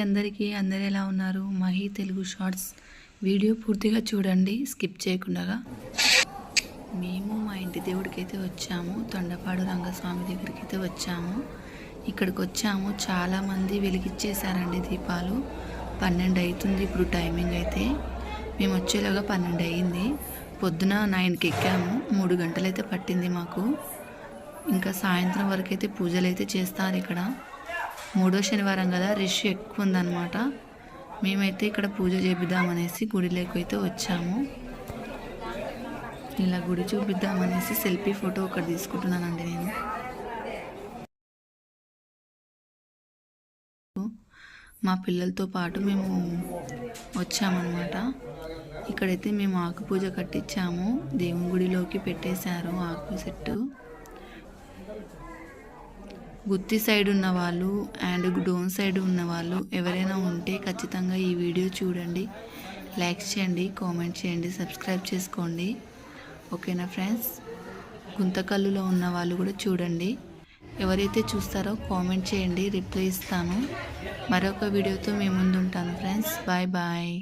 అందరికీ అందరు ఎలా ఉన్నారు? మహి తెలుగు షార్ట్స్ వీడియో పూర్తిగా చూడండి స్కిప్ చేయకుండా మేము మా ఇంటి దేవుడికి అయితే వచ్చాము తొండపాడు రంగస్వామి దగ్గరికి అయితే వచ్చాము. ఇక్కడికి వచ్చాము చాలామంది వెలిగిచ్చేసారండి దీపాలు. పన్నెండు అవుతుంది ఇప్పుడు టైమింగ్ అయితే. మేము వచ్చేలాగా పన్నెండు అయ్యింది. పొద్దున నైన్కి ఎక్కాము మూడు గంటలైతే పట్టింది మాకు. ఇంకా సాయంత్రం వరకు అయితే పూజలు అయితే చేస్తారు ఇక్కడ. మూడో శనివారం కదా రష్ ఎక్కువ ఉందన్నమాట మేమైతే ఇక్కడ పూజ చేపిద్దామనేసి గుడిలోకి అయితే వచ్చాము. ఇలా గుడి చూపిద్దామనేసి సెల్ఫీ ఫోటో ఒకటి తీసుకుంటున్నానండి నేను. మా పిల్లలతో పాటు మేము వచ్చామన్నమాట. ఇక్కడైతే మేము ఆకు పూజ కట్టించాము. దేవుని గుడిలోకి పెట్టేశారు ఆకు సెట్టు. గుత్తి సైడ్ ఉన్న వాళ్ళు అండ్ డోన్ సైడ్ ఉన్న వాళ్ళు ఎవరైనా ఉంటే ఖచ్చితంగా ఈ వీడియో చూడండి. లైక్ చేయండి కామెంట్ చేయండి సబ్స్క్రైబ్ చేసుకోండి. ఓకేనా ఫ్రెండ్స్? గుంతకల్లులో ఉన్న వాళ్ళు కూడా చూడండి. ఎవరైతే చూస్తారో కామెంట్ చేయండి రిప్లై ఇస్తాను. మరొక వీడియోతో మేము ముందు ఉంటాను ఫ్రెండ్స్. Bye bye.